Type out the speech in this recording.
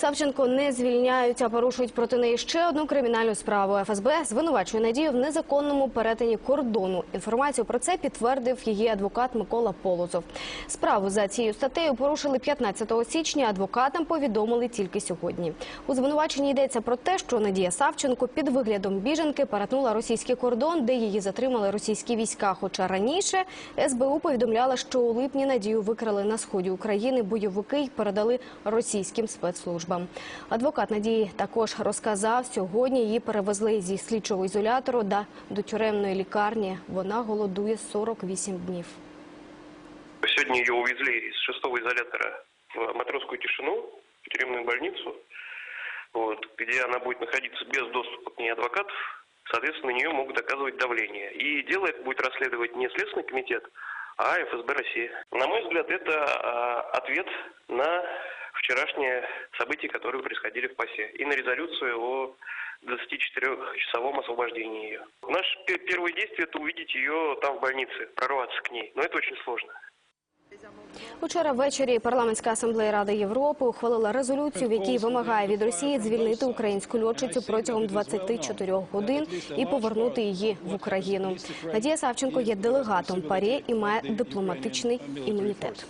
Савченко не звільняють, а порушують проти неї ще одну кримінальну справу. ФСБ звинувачує Надію в незаконному перетині кордону. Інформацію про це підтвердив її адвокат Микола Полозов. Справу за цією статтею порушили 15 січня. Адвокатам повідомили тільки сьогодні. У звинуваченні йдеться про те, що Надія Савченко під виглядом біженки перетнула російський кордон, де її затримали російські війська. Хоча раніше СБУ повідомляла, що у липні Надію викрали на сході України бойовики й передали російським спецслужбам. Адвокат Надії також розказав, сьогодні її перевезли зі слідчого ізолятору да- до тюремної лікарні. Вона голодує 48 днів. Сегодня ее увезли из шестого изолятора в матросскую тишину, в тюремную больницу, вот, где она будет находиться без доступа к ней адвокатов. Соответственно, на нее могут оказывать давление. И дело это будет расследовать не Следственный комитет, а ФСБ России. На мой взгляд, это а, ответ на вчерашние события, которые происходили в ПАСЕ, и на резолюцию о 24-часовом освобождении ее. Наше пе- первое действие – это увидеть ее там в больнице, прорваться к ней. Но это очень сложно. Учора ввечері парламентська асамблея Ради Європи ухвалила резолюцію, в якій вимагає від Росії звільнити українську льотчицю протягом 24 годин і повернути її в Україну. Надія Савченко є делегатом ПАРЄ і має дипломатичний імунітет.